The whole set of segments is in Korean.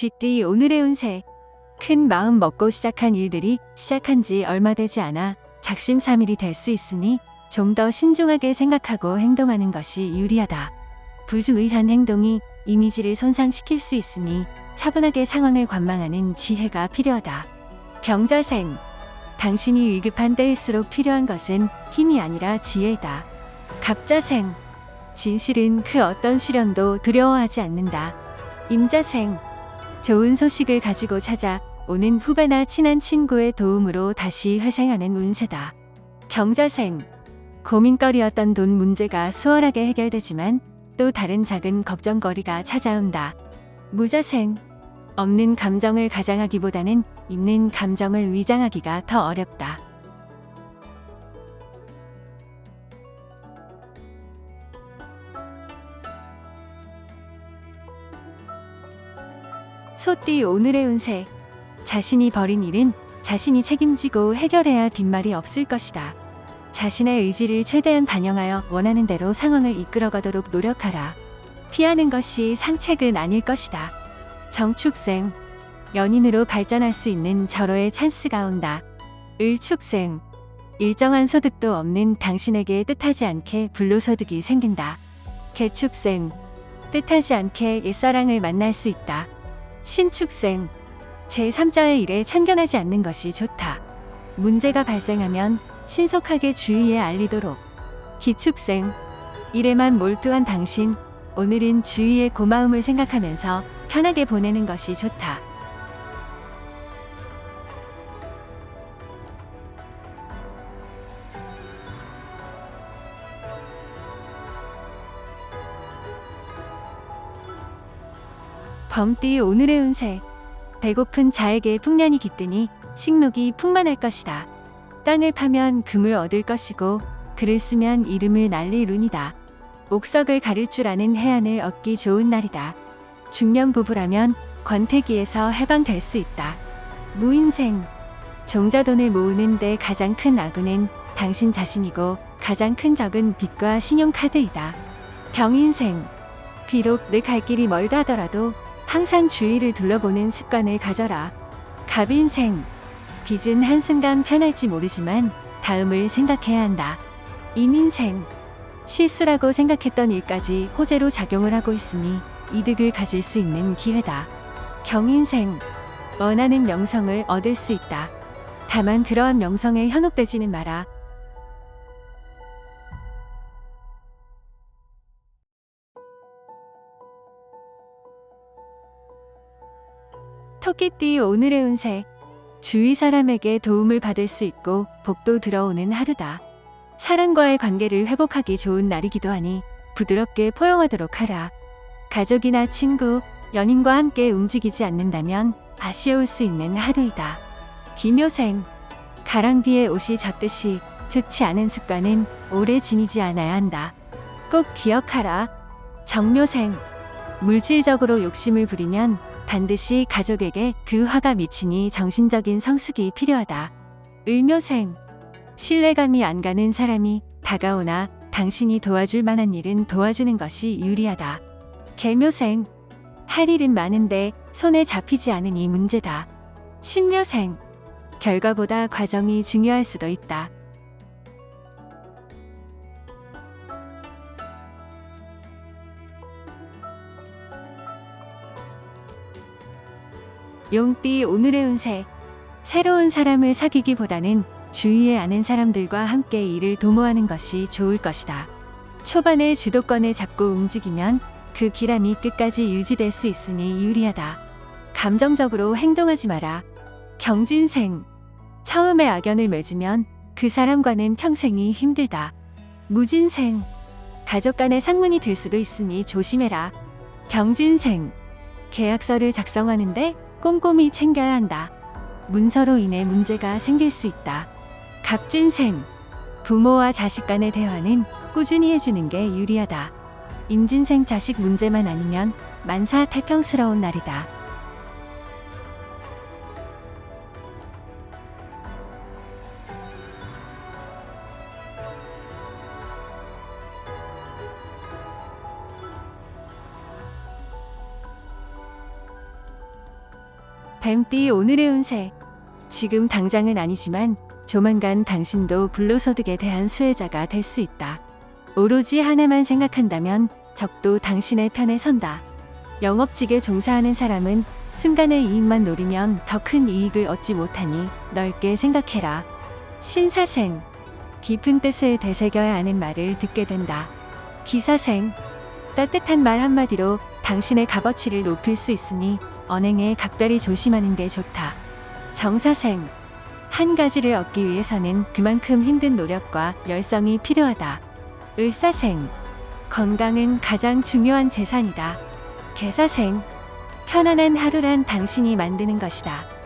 쥐띠 오늘의 운세. 큰 마음 먹고 시작한 일들이 시작한 지 얼마 되지 않아 작심삼일이 될 수 있으니 좀 더 신중하게 생각하고 행동하는 것이 유리하다. 부주의한 행동이 이미지를 손상시킬 수 있으니 차분하게 상황을 관망하는 지혜가 필요하다. 병자생. 당신이 위급한 때일수록 필요한 것은 힘이 아니라 지혜이다. 갑자생. 진실은 그 어떤 시련도 두려워하지 않는다. 임자생. 좋은 소식을 가지고 찾아 오는 후배나 친한 친구의 도움으로 다시 회생하는 운세다. 경자생. 고민거리였던 돈 문제가 수월하게 해결되지만 또 다른 작은 걱정거리가 찾아온다. 무자생. 없는 감정을 가장하기보다는 있는 감정을 위장하기가 더 어렵다. 소띠 오늘의 운세. 자신이 벌인 일은 자신이 책임지고 해결해야 뒷말이 없을 것이다. 자신의 의지를 최대한 반영하여 원하는 대로 상황을 이끌어가도록 노력하라. 피하는 것이 상책은 아닐 것이다. 정축생. 연인으로 발전할 수 있는 절호의 찬스가 온다. 을축생. 일정한 소득도 없는 당신에게 뜻하지 않게 불로소득이 생긴다. 개축생. 뜻하지 않게 옛사랑을 만날 수 있다. 신축생. 제3자의 일에 참견하지 않는 것이 좋다. 문제가 발생하면 신속하게 주위에 알리도록. 기축생. 일에만 몰두한 당신. 오늘은 주위의 고마움을 생각하면서 편하게 보내는 것이 좋다. 범띠 오늘의 운세. 배고픈 자에게 풍년이 깃드니 식욕이 풍만할 것이다. 땅을 파면 금을 얻을 것이고 글을 쓰면 이름을 날릴 운이다. 옥석을 가릴 줄 아는 해안을 얻기 좋은 날이다. 중년 부부라면 권태기에서 해방될 수 있다. 무인생. 종자돈을 모으는데 가장 큰 아군은 당신 자신이고 가장 큰 적은 빚과 신용카드이다. 병인생. 비록 내 갈 길이 멀다 하더라도 항상 주위를 둘러보는 습관을 가져라. 갑인생. 빚은 한순간 편할지 모르지만 다음을 생각해야 한다. 이민생. 실수라고 생각했던 일까지 호재로 작용을 하고 있으니 이득을 가질 수 있는 기회다. 경인생. 원하는 명성을 얻을 수 있다. 다만 그러한 명성에 현혹되지는 마라. 토끼띠 오늘의 운세. 주위 사람에게 도움을 받을 수 있고 복도 들어오는 하루다. 사람과의 관계를 회복하기 좋은 날이기도 하니 부드럽게 포용하도록 하라. 가족이나 친구, 연인과 함께 움직이지 않는다면 아쉬울 수 있는 하루이다. 기묘생. 가랑비에 옷이 젖듯이 좋지 않은 습관은 오래 지니지 않아야 한다. 꼭 기억하라. 정묘생. 물질적으로 욕심을 부리면 반드시 가족에게 그 화가 미치니 정신적인 성숙이 필요하다. 을묘생. 신뢰감이 안 가는 사람이 다가오나 당신이 도와줄 만한 일은 도와주는 것이 유리하다. 개묘생. 할 일은 많은데 손에 잡히지 않으니 문제다. 신묘생. 결과보다 과정이 중요할 수도 있다. 용띠 오늘의 운세. 새로운 사람을 사귀기보다는 주위에 아는 사람들과 함께 일을 도모하는 것이 좋을 것이다. 초반에 주도권을 잡고 움직이면 그 기람이 끝까지 유지될 수 있으니 유리하다. 감정적으로 행동하지 마라. 경진생. 처음에 악연을 맺으면 그 사람과는 평생이 힘들다. 무진생. 가족 간의 상문이 들 수도 있으니 조심해라. 병진생. 계약서를 작성하는데 꼼꼼히 챙겨야 한다. 문서로 인해 문제가 생길 수 있다. 갑진생. 부모와 자식 간의 대화는 꾸준히 해주는 게 유리하다. 임진생 자식 문제만 아니면 만사 태평스러운 날이다. 뱀띠 오늘의 운세. 지금 당장은 아니지만 조만간 당신도 불로소득에 대한 수혜자가 될 수 있다. 오로지 하나만 생각한다면 적도 당신의 편에 선다. 영업직에 종사하는 사람은 순간의 이익만 노리면 더 큰 이익을 얻지 못하니 넓게 생각해라. 신사생. 깊은 뜻을 되새겨야 하는 말을 듣게 된다. 기사생. 따뜻한 말 한마디로 당신의 값어치를 높일 수 있으니 언행에 각별히 조심하는 게 좋다. 정사생. 한 가지를 얻기 위해서는 그만큼 힘든 노력과 열성이 필요하다. 을사생. 건강은 가장 중요한 재산이다. 개사생. 편안한 하루란 당신이 만드는 것이다.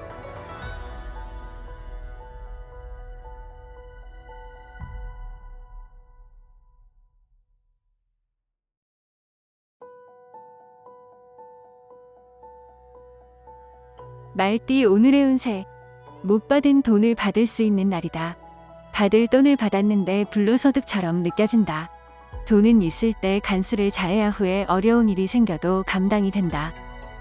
말띠 오늘의 운세. 못 받은 돈을 받을 수 있는 날이다. 받을 돈을 받았는데 불로소득처럼 느껴진다. 돈은 있을 때 간수를 잘해야 후에 어려운 일이 생겨도 감당이 된다.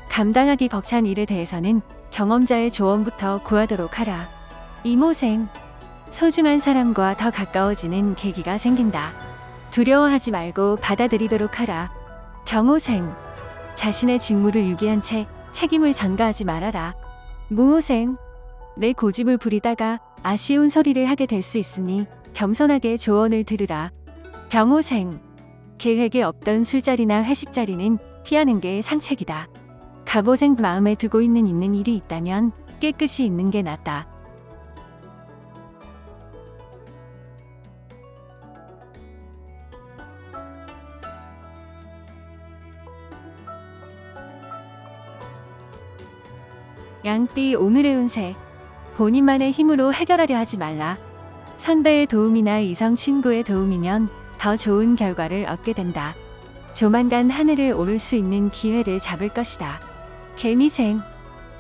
감당하기 벅찬 일에 대해서는 경험자의 조언부터 구하도록 하라. 이모생. 소중한 사람과 더 가까워지는 계기가 생긴다. 두려워하지 말고 받아들이도록 하라. 경호생. 자신의 직무를 유기한 채 책임을 전가하지 말아라. 무호생. 내 고집을 부리다가 아쉬운 소리를 하게 될 수 있으니 겸손하게 조언을 들으라. 병호생. 계획에 없던 술자리나 회식 자리는 피하는 게 상책이다. 갑오생 마음에 두고 있는 있는 일이 있다면 깨끗이 있는 게 낫다. 양띠 오늘의 운세. 본인만의 힘으로 해결하려 하지 말라. 선배의 도움이나 이성 친구의 도움이면 더 좋은 결과를 얻게 된다. 조만간 하늘을 오를 수 있는 기회를 잡을 것이다. 개미생.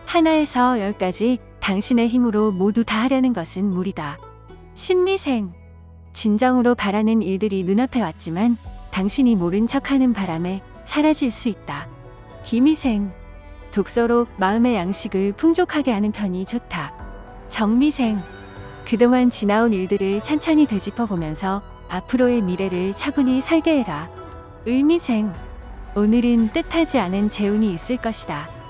하나에서 열까지 당신의 힘으로 모두 다 하려는 것은 무리다. 신미생. 진정으로 바라는 일들이 눈앞에 왔지만 당신이 모른 척하는 바람에 사라질 수 있다. 기미생. 독서로 마음의 양식을 풍족하게 하는 편이 좋다. 정미생. 그동안 지나온 일들을 찬찬히 되짚어 보면서 앞으로의 미래를 차분히 설계해라. 을미생. 오늘은 뜻하지 않은 재운이 있을 것이다.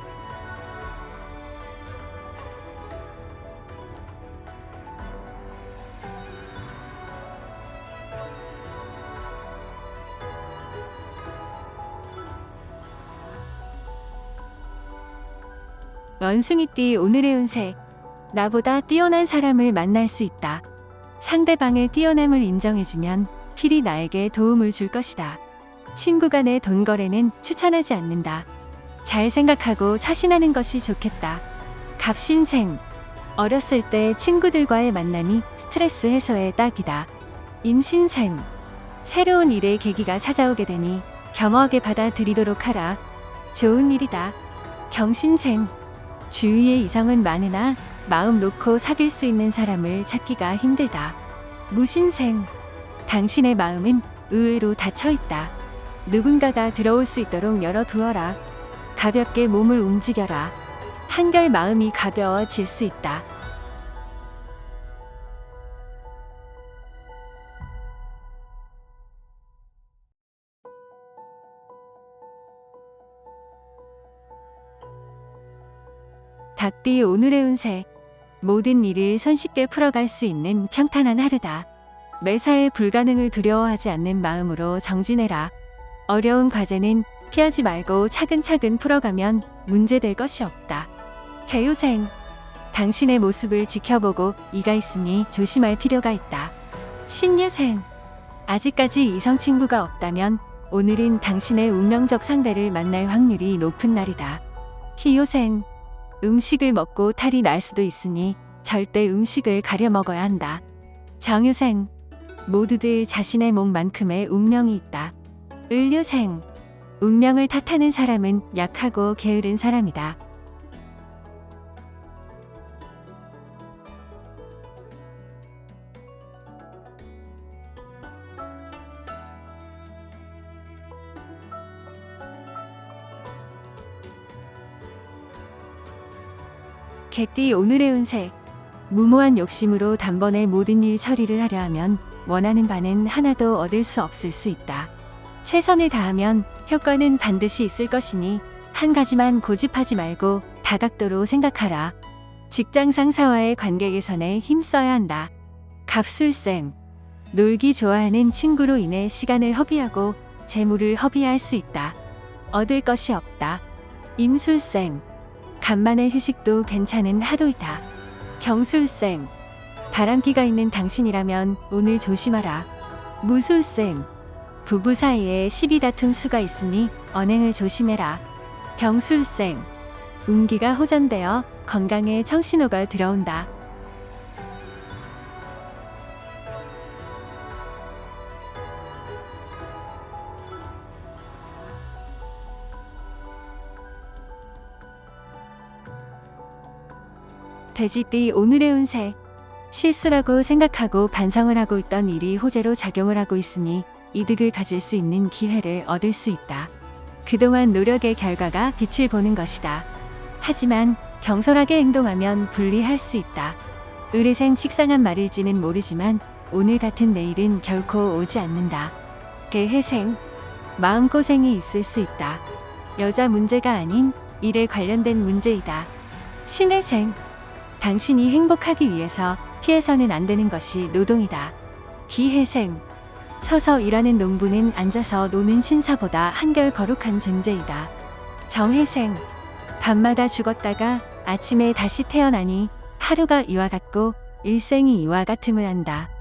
원숭이띠 오늘의 운세. 나보다 뛰어난 사람을 만날 수 있다. 상대방의 뛰어남을 인정해주면 필히 나에게 도움을 줄 것이다. 친구 간의 돈 거래는 추천하지 않는다. 잘 생각하고 차신하는 것이 좋겠다. 갑신생. 어렸을 때 친구들과의 만남이 스트레스 해소에 딱이다. 임신생. 새로운 일의 계기가 찾아오게 되니 겸허하게 받아들이도록 하라. 좋은 일이다. 경신생. 주위에 이성은 많으나 마음 놓고 사귈 수 있는 사람을 찾기가 힘들다. 무신생. 당신의 마음은 의외로 닫혀 있다. 누군가가 들어올 수 있도록 열어두어라. 가볍게 몸을 움직여라. 한결 마음이 가벼워질 수 있다. 닭띠 오늘의 운세. 모든 일을 손쉽게 풀어갈 수 있는 평탄한 하루다. 매사에 불가능을 두려워하지 않는 마음으로 정진해라. 어려운 과제는 피하지 말고 차근차근 풀어가면 문제될 것이 없다. 개요생. 당신의 모습을 지켜보고 이가 있으니 조심할 필요가 있다. 신유생. 아직까지 이성 친구가 없다면 오늘은 당신의 운명적 상대를 만날 확률이 높은 날이다. 희요생. 음식을 먹고 탈이 날 수도 있으니 절대 음식을 가려 먹어야 한다. 정유생. 모두들 자신의 몸만큼의 운명이 있다. 을류생. 운명을 탓하는 사람은 약하고 게으른 사람이다. 개띠 오늘의 운세. 무모한 욕심으로 단번에 모든 일 처리를 하려 하면 원하는 바는 하나도 얻을 수 없을 수 있다. 최선을 다하면 효과는 반드시 있을 것이니 한 가지만 고집하지 말고 다각도로 생각하라. 직장 상사와의 관계 개선에 힘써야 한다. 갑술생. 놀기 좋아하는 친구로 인해 시간을 허비하고 재물을 허비할 수 있다. 얻을 것이 없다. 임술생. 간만에 휴식도 괜찮은 하루이다. 경술생. 바람기가 있는 당신이라면 오늘 조심하라. 무술생. 부부 사이에 시비 다툼 수가 있으니 언행을 조심해라. 병술생. 운기가 호전되어 건강에 청신호가 들어온다. 돼지띠 오늘의 운세. 실수라고 생각하고 반성을 하고 있던 일이 호재로 작용을 하고 있으니 이득을 가질 수 있는 기회를 얻을 수 있다. 그동안 노력의 결과가 빛을 보는 것이다. 하지만 경솔하게 행동하면 불리할 수 있다. 의례생 식상한 말일지는 모르지만 오늘 같은 내일은 결코 오지 않는다. 개회생 마음고생이 있을 수 있다. 여자 문제가 아닌 일에 관련된 문제이다. 신혜생 당신이 행복하기 위해서 피해서는 안 되는 것이 노동이다. 기회생 서서 일하는 농부는 앉아서 노는 신사보다 한결 거룩한 존재이다. 정혜생 밤마다 죽었다가 아침에 다시 태어나니 하루가 이와 같고 일생이 이와 같음을 한다.